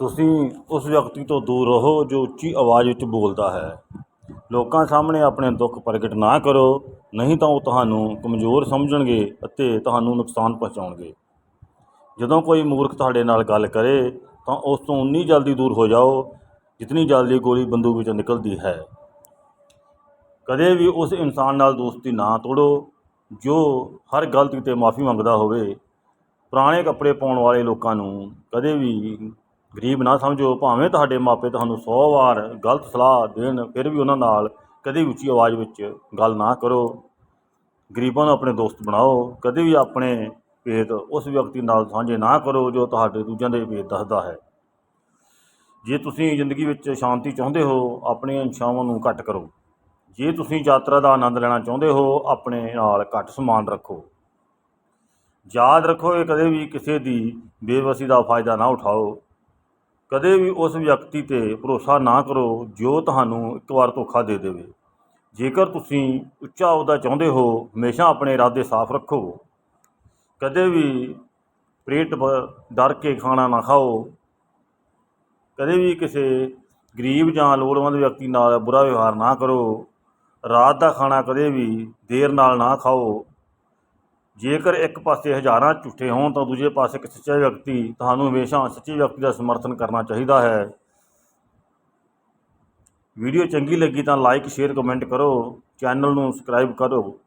ਤੁਸੀਂ ਉਸ ਵਿਅਕਤੀ ਤੋਂ ਦੂਰ ਰਹੋ ਜੋ ਉੱਚੀ ਆਵਾਜ਼ ਵਿੱਚ ਬੋਲਦਾ ਹੈ। ਲੋਕਾਂ ਸਾਹਮਣੇ ਆਪਣੇ ਦੁੱਖ ਪ੍ਰਗਟ ਨਾ ਕਰੋ, ਨਹੀਂ ਤਾਂ ਉਹ ਤੁਹਾਨੂੰ ਕਮਜ਼ੋਰ ਸਮਝਣਗੇ ਅਤੇ ਤੁਹਾਨੂੰ ਨੁਕਸਾਨ ਪਹੁੰਚਾਉਣਗੇ। ਜਦੋਂ ਕੋਈ ਮੂਰਖ ਤੁਹਾਡੇ ਨਾਲ ਗੱਲ ਕਰੇ, ਤਾਂ ਉਸ ਤੋਂ ਉਨੀ ਜਲਦੀ ਦੂਰ ਹੋ ਜਾਓ, ਜਿਤਨੀ ਜਲਦੀ ਗੋਲੀ ਬੰਦੂਕ ਵਿੱਚੋਂ ਨਿਕਲਦੀ ਹੈ। ਕਦੇ ਵੀ ਉਸ ਇਨਸਾਨ ਨਾਲ ਦੋਸਤੀ ਨਾ ਤੋੜੋ, ਜੋ ਹਰ ਗਲਤੀ ਤੇ ਮਾਫੀ ਮੰਗਦਾ ਹੋਵੇ। ਪੁਰਾਣੇ ਕੱਪੜੇ ਪਾਉਣ ਵਾਲੇ ਲੋਕਾਂ ਨੂੰ ਕਦੇ ਵੀ ਗਰੀਬ ਨਾ ਸਮਝੋ, ਭਾਵੇਂ ਤੁਹਾਡੇ ਮਾਪੇ ਤੁਹਾਨੂੰ 100 ਵਾਰ ਗਲਤ ਸਲਾਹ ਦੇਣ, ਫਿਰ ਵੀ ਉਹਨਾਂ ਨਾਲ ਕਦੇ ਉੱਚੀ ਆਵਾਜ਼ ਵਿੱਚ ਗੱਲ ਨਾ ਕਰੋ। ਗਰੀਬਾਂ ਨੂੰ ਆਪਣੇ ਦੋਸਤ ਬਣਾਓ, ਕਦੇ ਵੀ ਆਪਣੇ ਭੇਦ ਉਸ ਵਿਅਕਤੀ ਨਾਲ ਸਾਂਝੇ ਨਾ ਕਰੋ ਜੋ ਤੁਹਾਡੇ ਦੂਜਿਆਂ ਦੇ ਭੇਦ ਦੱਸਦਾ ਹੈ। ਜੇ ਤੁਸੀਂ ਜ਼ਿੰਦਗੀ ਵਿੱਚ ਸ਼ਾਂਤੀ ਚਾਹੁੰਦੇ ਹੋ, ਆਪਣੀਆਂ ਇੱਛਾਵਾਂ ਨੂੰ ਘੱਟ ਕਰੋ। ਜੇ ਤੁਸੀਂ ਯਾਤਰਾ ਦਾ ਆਨੰਦ ਲੈਣਾ ਚਾਹੁੰਦੇ ਹੋ, ਆਪਣੇ ਨਾਲ ਘੱਟ ਸਮਾਨ ਰੱਖੋ। ਯਾਦ ਰੱਖੋ ਕਿ ਕਦੇ ਵੀ ਕਿਸੇ ਦੀ ਬੇਵਸੀ ਦਾ ਫਾਇਦਾ ਨਾ ਉਠਾਓ। ਕਦੇ ਵੀ ਉਸ ਵਿਅਕਤੀ ਤੇ ਭਰੋਸਾ ਨਾ ਕਰੋ ਜੋ ਤੁਹਾਨੂੰ ਇੱਕ ਵਾਰ ਧੋਖਾ ਦੇ ਦੇਵੇ। ਜੇਕਰ ਤੁਸੀਂ ਉੱਚਾ ਅਹੁਦਾ ਚਾਹੁੰਦੇ ਹੋ, ਹਮੇਸ਼ਾ ਆਪਣੇ ਇਰਾਦੇ ਸਾਫ਼ ਰੱਖੋ। ਕਦੇ ਵੀ ਪੇਟ ਡਰ ਕੇ ਖਾਣਾ ਨਾ ਖਾਓ। ਕਦੇ ਵੀ ਕਿਸੇ ਗਰੀਬ ਜਾਂ ਲੋੜਵੰਦ ਵਿਅਕਤੀ ਨਾਲ ਬੁਰਾ ਵਿਵਹਾਰ ਨਾ ਕਰੋ। ਰਾਤ ਦਾ ਖਾਣਾ ਕਦੇ ਵੀ ਦੇਰ ਨਾਲ ਨਾ ਖਾਓ। ਜੇਕਰ ਇੱਕ ਪਾਸੇ ਹਜ਼ਾਰਾਂ ਝੂਠੇ ਹੋਣ ਤਾਂ ਦੂਜੇ ਪਾਸੇ ਇੱਕ ਸੱਚਾ ਵਿਅਕਤੀ ਤੁਹਾਨੂੰ ਹਮੇਸ਼ਾ ਸੱਚੇ ਵਿਅਕਤੀ ਦਾ ਸਮਰਥਨ ਕਰਨਾ ਚਾਹੀਦਾ ਹੈ। ਵੀਡੀਓ ਚੰਗੀ ਲੱਗੀ ਤਾਂ ਲਾਈਕ ਸ਼ੇਅਰ ਕਮੈਂਟ ਕਰੋ। ਚੈਨਲ ਨੂੰ ਸਬਸਕ੍ਰਾਈਬ ਕਰੋ।